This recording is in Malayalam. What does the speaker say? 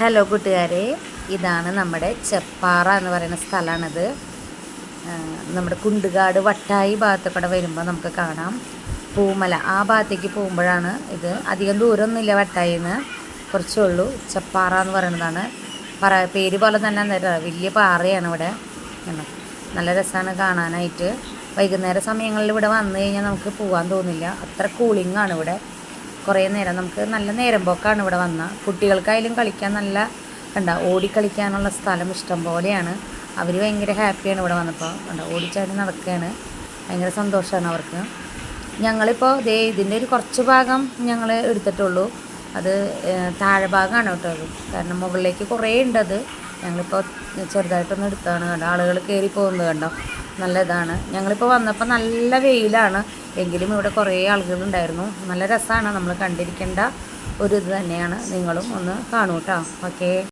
ഹലോ കൂട്ടുകാരെ ഇതാണ് നമ്മുടെ ചെപ്പാറ എന്ന് പറയുന്ന സ്ഥലമാണിത്. നമ്മുടെ കുണ്ടുകാട് വട്ടായി ഭാഗത്തൊക്കെ വരുമ്പോൾ നമുക്ക് കാണാം. പൂമല ആ ഭാഗത്തേക്ക് പോകുമ്പോഴാണ് ഇത്. അധികം ദൂരമൊന്നുമില്ല വട്ടായിന്ന്. കുറച്ചേ ഉള്ളൂ. ചെപ്പാറ എന്ന് പറയുന്നതാണ്. പറ പേര് പോലെ തന്നെ എന്താ വലിയ പാറയാണ് ഇവിടെ. നല്ല രസമാണ് കാണാനായിട്ട്. വൈകുന്നേര സമയങ്ങളിൽ ഇവിടെ വന്നു കഴിഞ്ഞാൽ നമുക്ക് പോകാൻ തോന്നില്ല. അത്ര കൂളിംഗ് ആണ് ഇവിടെ. കുറേ നേരം നമുക്ക് നല്ല നേരം പോക്കാണ് ഇവിടെ വന്ന. കുട്ടികൾക്കായാലും കളിക്കാൻ നല്ല കണ്ട ഓടിക്കളിക്കാനുള്ള സ്ഥലം ഇഷ്ടം പോലെയാണ്. അവർ ഭയങ്കര ഹാപ്പിയാണ് ഇവിടെ വന്നപ്പോൾ. കണ്ട ഓടിച്ചാടി നടക്കുകയാണ്. ഭയങ്കര സന്തോഷമാണ് അവർക്ക്. ഞങ്ങളിപ്പോൾ ദേ ഇതിന്റെ ഒരു കുറച്ച് ഭാഗം ഞങ്ങൾ എടുത്തിട്ടുള്ളൂ. അത് താഴെഭാഗമാണ് താഴെ ഭാഗമാണ് കേട്ടോ അത്. കാരണം മുകളിലേക്ക് കുറേ ഉണ്ടത് ഞങ്ങളിപ്പോൾ ചെറുതായിട്ടൊന്ന് എടുത്താണ് കണ്ടോ ആളുകൾ കയറി പോകുന്നത് കണ്ടോ. നല്ല ഇതാണ് ഞങ്ങളിപ്പോൾ വന്നപ്പോൾ നല്ല വെയിലാണ്. എങ്കിലും ഇവിടെ കുറേ ആളുകളുണ്ടായിരുന്നു. നല്ല രസമാണ് നമ്മൾ കണ്ടിരിക്കേണ്ട ഒരു ഇത് തന്നെയാണ്. നിങ്ങളും ഒന്ന് കാണൂ കേട്ടോ ഓക്കേ.